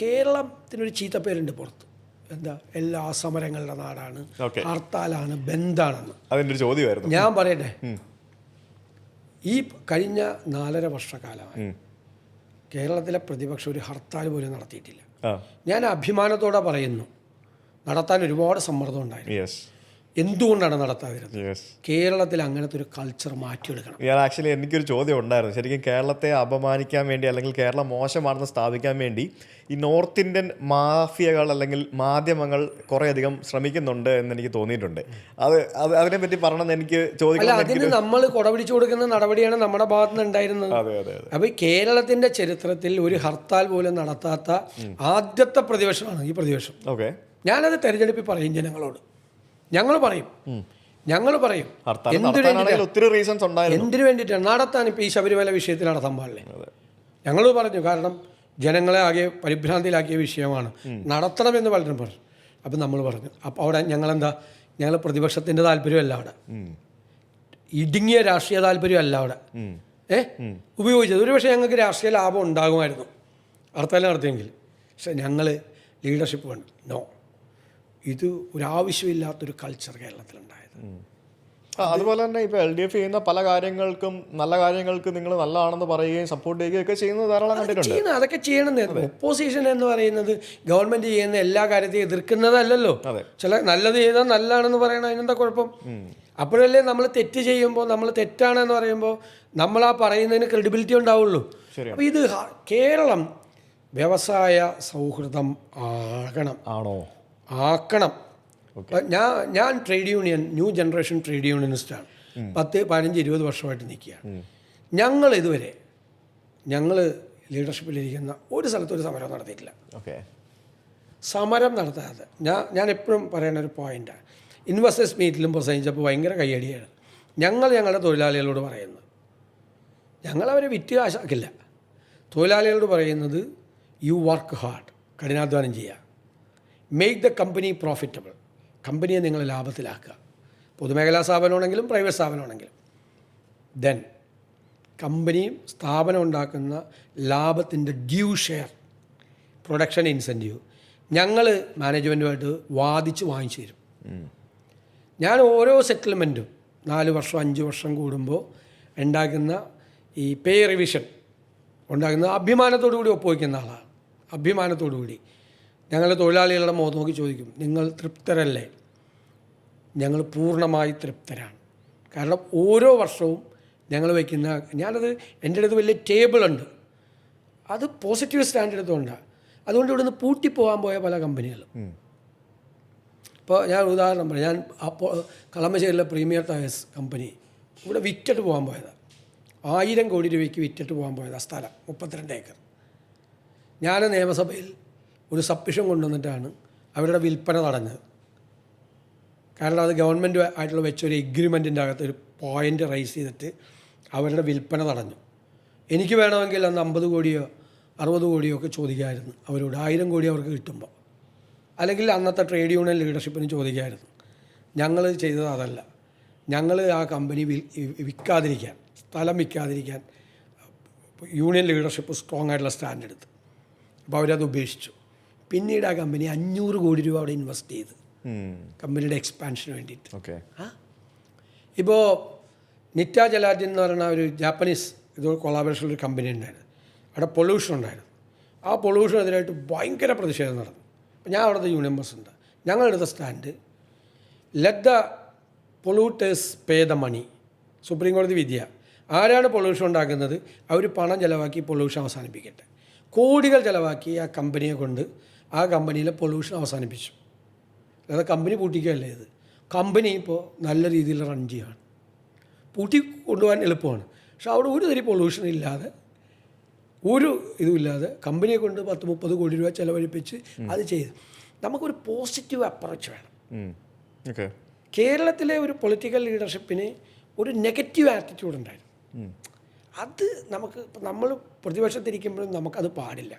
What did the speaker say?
കേരളത്തിനൊരു ചീത്തപ്പേരുണ്ട് പുറത്ത്. എന്താ? എല്ലാ സമരങ്ങളുടെ നാടാണ്. ഹർത്താലാണ് ബന്ധാണെന്ന്. അതിന്റെ ചോദ്യമായിരുന്നു. ഞാൻ പറയട്ടെ? ഈ കഴിഞ്ഞ നാലര വർഷക്കാലമായി കേരളത്തിലെ പ്രതിപക്ഷം ഒരു ഹർത്താൽ പോലും നടത്തിയിട്ടില്ല. ഞാൻ അഭിമാനത്തോടെ പറയുന്നു. നടത്താൻ ഒരുപാട് സമ്മർദ്ദം ഉണ്ടായിരുന്നു. എന്തുകൊണ്ടാണ് നടത്താതിരുന്നത്? കേരളത്തിൽ അങ്ങനത്തെ ഒരു കൾച്ചർ മാറ്റിയെടുക്കണം. ഞാൻ ആക്ച്വലി എനിക്കൊരു ചോദ്യം ഉണ്ടായിരുന്നു. ശരിക്കും കേരളത്തെ അപമാനിക്കാൻ വേണ്ടി അല്ലെങ്കിൽ കേരളം മോശമാണെന്ന് സ്ഥാപിക്കാൻ വേണ്ടി ഈ നോർത്ത് ഇന്ത്യൻ മാഫിയകൾ അല്ലെങ്കിൽ മാധ്യമങ്ങൾ കുറേയധികം ശ്രമിക്കുന്നുണ്ട് എന്ന് എനിക്ക് തോന്നിയിട്ടുണ്ട്. അത് അത് അതിനെപ്പറ്റി പറഞ്ഞെന്ന് എനിക്ക് എന്ന് അതിന് നമ്മൾ കൊടപിടിച്ചു കൊടുക്കുന്ന നടപടിയാണ് നമ്മുടെ ഭാഗത്ത് നിന്ന് ഉണ്ടായിരുന്നത്. അതെ അതെ അതെ. അപ്പൊ കേരളത്തിന്റെ ചരിത്രത്തിൽ ഒരു ഹർത്താൽ പോലും നടത്താത്ത ആദ്യത്തെ പ്രതിപക്ഷമാണ് ഈ പ്രതിപക്ഷം. ഓക്കെ ഞാനത് തെരഞ്ഞെടുപ്പിൽ പറയും ജനങ്ങളോട്. ഞങ്ങൾ പറയും. ഞങ്ങൾ പറയും. എന്തിനു ഒത്തിരി റീസൺസ് എന്തിനു വേണ്ടിയിട്ടാണ് നടത്താൻ ഇപ്പോൾ ഈ ശബരിമല വിഷയത്തിൽ നടത്താൻ പാടില്ലേ? ഞങ്ങൾ പറഞ്ഞു കാരണം ജനങ്ങളെ ആകെ പരിഭ്രാന്തിയിലാക്കിയ വിഷയമാണ്. നടത്തണമെന്ന് പലരും പറഞ്ഞു. അപ്പം നമ്മൾ പറഞ്ഞു അപ്പോൾ അവിടെ ഞങ്ങളെന്താ? ഞങ്ങൾ പ്രതിപക്ഷത്തിന്റെ താല്പര്യമല്ല അവിടെ. ഇടുങ്ങിയ രാഷ്ട്രീയ താല്പര്യമല്ല അവിടെ. ഏ? ഉപയോഗിച്ചത്. ഒരുപക്ഷെ ഞങ്ങൾക്ക് രാഷ്ട്രീയ ലാഭം ഉണ്ടാകുമായിരുന്നു. ഹർത്താൽ നടത്തിയെങ്കിൽ. പക്ഷെ ഞങ്ങൾ ലീഡർഷിപ്പ് വേണം നോ ഇത് ഒരാവശ്യമില്ലാത്തൊരു കൾച്ചർ കേരളത്തിലുണ്ടായത്. അതുപോലെ തന്നെ ഇപ്പോൾ എൽ ഡി എഫ് ചെയ്യുന്ന പല കാര്യങ്ങൾക്കും നല്ല കാര്യങ്ങൾക്ക് നിങ്ങൾ നല്ലതാണെന്ന് പറയുകയും സപ്പോർട്ട് ചെയ്യുകയും ഒക്കെ ചെയ്യുന്നത് ധാരാളം കണ്ടിട്ടുണ്ട്. ചെയ്യുന്ന അതൊക്കെ ചെയ്യണമെന്ന് ഒപ്പോസിഷൻ എന്ന് പറയുന്നത് ഗവൺമെന്റ് ചെയ്യുന്ന എല്ലാ കാര്യത്തെയും എതിർക്കുന്നതല്ലല്ലോ. ചില നല്ലത് ചെയ്താൽ നല്ലതാണെന്ന് പറയണം അതിനെന്താ കുഴപ്പം? അപ്പോഴല്ലേ നമ്മൾ തെറ്റ് ചെയ്യുമ്പോൾ നമ്മൾ തെറ്റാണെന്ന് പറയുമ്പോൾ നമ്മൾ ആ പറയുന്നതിന് ക്രെഡിബിലിറ്റി ഉണ്ടാവുള്ളൂ. അപ്പോൾ ഇത് കേരളം വ്യവസായ സൗഹൃദം ആകണം. ആണോ? ആക്കണം. ഞാൻ ഞാൻ trade union new generation trade യൂണിയനിസ്റ്റാണ്. പത്ത് പതിനഞ്ച് ഇരുപത് വർഷമായിട്ട് നിൽക്കുകയാണ്. ഞങ്ങൾ ഇതുവരെ ഞങ്ങൾ ലീഡർഷിപ്പിലിരിക്കുന്ന ഒരു സ്ഥലത്തും ഒരു സമരം നടത്തിയിട്ടില്ല. ഓക്കെ. സമരം നടത്താതെ ഞാൻ ഞാൻ എപ്പോഴും പറയുന്ന ഒരു പോയിന്റാണ് ഇൻവെസ്റ്റേഴ്സ് മീറ്റിലും പ്രസംഗിച്ചപ്പോൾ ഭയങ്കര കയ്യടിയാണ്. ഞങ്ങൾ ഞങ്ങളുടെ തൊഴിലാളികളോട് പറയുന്നത് ഞങ്ങളവരെ വിറ്റ് കാശാക്കില്ല. തൊഴിലാളികളോട് പറയുന്നത് യു വർക്ക് ഹാർഡ് കഠിനാധ്വാനം ചെയ്യുക. മേക്ക് ദ കമ്പനി പ്രോഫിറ്റബിൾ കമ്പനിയെ നിങ്ങൾ ലാഭത്തിലാക്കുക. പൊതുമേഖലാ സ്ഥാപനമാണെങ്കിലും പ്രൈവറ്റ് സ്ഥാപനമാണെങ്കിലും. ദെൻ കമ്പനിയും സ്ഥാപനം ഉണ്ടാക്കുന്ന ലാഭത്തിന്റെ ഡ്യൂ ഷെയർ പ്രൊഡക്ഷൻ ഇൻസെന്റീവ് ഞങ്ങൾ മാനേജ്മെന്റുമായിട്ട് വാദിച്ച് വാങ്ങിച്ചു തരും. ഞാൻ ഓരോ സെറ്റിൽമെന്റും നാല് വർഷം അഞ്ച് വർഷം കൂടുമ്പോൾ ഉണ്ടാക്കുന്ന ഈ പേ റിവിഷൻ ഉണ്ടാക്കുന്ന അഭിമാനത്തോടു കൂടി ഒപ്പുവയ്ക്കുന്ന ആളാണ്. അഭിമാനത്തോടു കൂടി ഞങ്ങൾ തൊഴിലാളികളുടെ മുഖത്ത് നോക്കി ചോദിക്കും നിങ്ങൾ തൃപ്തരല്ലേ? ഞങ്ങൾ പൂർണമായി തൃപ്തരാണ്. കാരണം ഓരോ വർഷവും ഞങ്ങൾ വയ്ക്കുന്ന ഞാനത് എന്റെ അടുത്ത് വലിയ ടേബിളുണ്ട് അത് പോസിറ്റീവ് സ്റ്റാൻഡ് എടുത്തുകൊണ്ടാണ് അതുകൊണ്ട് ഇവിടുന്ന് പൂട്ടിപ്പോകാൻ പോയ പല കമ്പനികളും. ഇപ്പോൾ ഞാൻ ഉദാഹരണം പറയാം. ഞാൻ അപ്പോൾ കളമശ്ശേരിയിലെ പ്രീമിയർ ടയേഴ്സ് കമ്പനി ഇവിടെ വിറ്റിട്ട് പോകാൻ പോയതാണ് ആയിരം കോടി രൂപയ്ക്ക് വിറ്റിട്ട് പോകാൻ പോയതാണ് സ്ഥലം മുപ്പത്തിരണ്ട് ഏക്കർ. ഞാൻ നിയമസഭയിൽ ഒരു സബ്മിഷൻ കൊണ്ടുവന്നിട്ടാണ് അവരുടെ വിൽപ്പന തടഞ്ഞത് കാരണം അത് ഗവൺമെന്റ് ആയിട്ടുള്ള വെച്ചൊരു എഗ്രിമെന്റിന്റെ അകത്ത് ഒരു പോയിന്റ് റൈസ് ചെയ്തിട്ട് അവരുടെ വിൽപ്പന തടഞ്ഞു എനിക്ക് വേണമെങ്കിൽ അന്ന് അമ്പത് കോടിയോ അറുപത് കോടിയോ ഒക്കെ ചോദിക്കായിരുന്നു. അവരോട് ആയിരം കോടി അവർക്ക് കിട്ടുമ്പോൾ അല്ലെങ്കിൽ അന്നത്തെ ട്രേഡ് യൂണിയൻ ലീഡർഷിപ്പിന് ചോദിക്കായിരുന്നു. ഞങ്ങൾ ചെയ്തത് അതല്ല. ഞങ്ങൾ ആ കമ്പനി വിൽ വിൽക്കാതിരിക്കാൻ സ്ഥലം വിൽക്കാതിരിക്കാൻ യൂണിയൻ ലീഡർഷിപ്പ് സ്ട്രോങ് ആയിട്ടുള്ള സ്റ്റാൻഡ് എടുത്ത്. അപ്പോൾ അവരത് ഉപേക്ഷിച്ചു. പിന്നീട് ആ കമ്പനി അഞ്ഞൂറ് കോടി രൂപ അവിടെ ഇൻവെസ്റ്റ് ചെയ്ത്. കമ്പനിയുടെ എക്സ്പാൻഷന് വേണ്ടിയിട്ട്. ഓക്കെ. ഇപ്പോൾ നിറ്റ ജലാറ്റിൻ എന്ന് പറയുന്ന ഒരു ജാപ്പനീസ് ഇത് കൊളാബറേഷൻ ഒരു കമ്പനി ഉണ്ടായിരുന്നു. അവിടെ പൊല്യൂഷൻ ഉണ്ടായിരുന്നു. ആ പൊല്യൂഷനെതിരായിട്ട് ഭയങ്കര പ്രതിഷേധം നടന്നു. ഞാൻ അവിടുത്തെ യൂണിയൻ ബസ് ഉണ്ട്. ഞങ്ങളെടുത്ത stand let the polluters pay the money supreme കോടതി വിദ്യ ആരാണ് പൊല്യൂഷൻ ഉണ്ടാക്കുന്നത്? അവർ പണം ചിലവാക്കി പൊല്യൂഷൻ അവസാനിപ്പിക്കട്ടെ. കോടികൾ ചിലവാക്കി ആ കമ്പനിയെ കൊണ്ട് ആ കമ്പനിയിലെ പൊല്യൂഷൻ അവസാനിപ്പിച്ചു. അതായത് കമ്പനി പൂട്ടിക്കുകയല്ല ഇത്? കമ്പനി ഇപ്പോൾ നല്ല രീതിയിൽ റൺ ചെയ്യുകയാണ്. പൂട്ടി കൊണ്ടുപോകാൻ എളുപ്പമാണ്. പക്ഷെ അവിടെ ഒരു തരി പൊല്യൂഷൻ ഇല്ലാതെ ഒരു ഇതുമില്ലാതെ കമ്പനിയെ കൊണ്ട് പത്ത് മുപ്പത് കോടി രൂപ ചിലവഴിപ്പിച്ച് അത് ചെയ്ത്. നമുക്കൊരു പോസിറ്റീവ് അപ്രോച്ച് വേണം. കേരളത്തിലെ ഒരു പൊളിറ്റിക്കൽ ലീഡർഷിപ്പിന് ഒരു നെഗറ്റീവ് ആറ്റിറ്റ്യൂഡ് ഉണ്ടായിരുന്നു. അത് നമുക്ക് നമ്മൾ പ്രതിപക്ഷത്തിരിക്കുമ്പോഴും നമുക്കത് പാടില്ല.